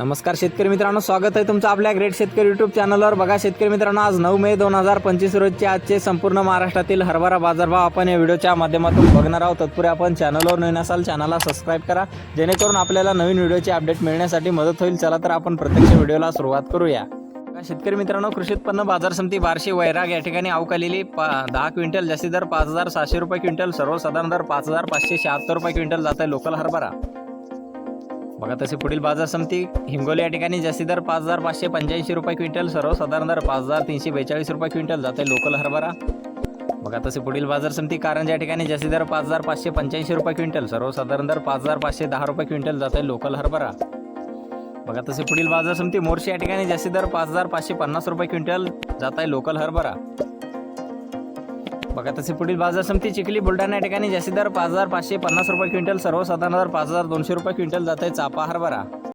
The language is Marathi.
नमस्कार शेतकरी मित्रांनो स्वागत आहे तुमचं आपल्या ग्रेट शेतकरी युट्यूब चॅनलवर बघा शेतकरी मित्रांनो आज नऊ मे दोन हजार पंचवीस रोजचे आजचे संपूर्ण महाराष्ट्रातील हरभरा बाजारभाव आपण या व्हिडिओच्या माध्यमातून बघणार आहोत. तत्पूर्वी आपण चॅनलवर नवीन असाल चॅनलला सबस्क्राईब करा. जेणेकरून आपल्याला नवीन व्हिडिओची अपडेट मिळण्यासाठी मदत होईल. चला तर आपण प्रत्यक्ष व्हिडिओला सुरुवात करूया. शेतकरी मित्रांनो कृषी उत्पन्न बाजार समिती बार्शी वैराग या ठिकाणी अवकालेली पा दहा क्विंटल जास्ती दर पाच हजार सहाशे रुपये क्विंटल सर्वसाधारण दर पाच हजार पाचशे शहात्तर रुपये क्विंटल जात आहे लोकल हरभरा. बघा तसे पुढील बाजार समिती हिंगोली या ठिकाणी जास्ती दर पाच हजार पाचशे पंच्याऐंशी रुपये क्विंटल सर्वसाधारण दर पाच हजार तीनशे बेचाळीस रुपये क्विंटल जाते लोकल हरभरा. बघा तसे पुढील बाजार समिती कारंजा या ठिकाणी जास्ती दर पाच हजार पाचशे पंच्याऐंशी रुपये क्विंटल सर्वसाधारण दर पाच हजार पाचशे दहा रुपये क्विंटल जाते लोकल हरभरा. बघा तसे पुढील बाजार समिती मोर्शी या ठिकाणी जास्ती दर पाच हजार पाचशे पन्नास रुपये क्विंटल जात आहे लोकल हरभरा. बघा तसे पुढील बाजार समिती चिखली बुलढाणा या ठिकाणी जास्ती दर पाच हजार पाचशे पन्नास रुपये क्विंटल सर्वसाधारण दर पाच हजार दोनशे रुपये क्विंटल जात आहे चापा हरभरा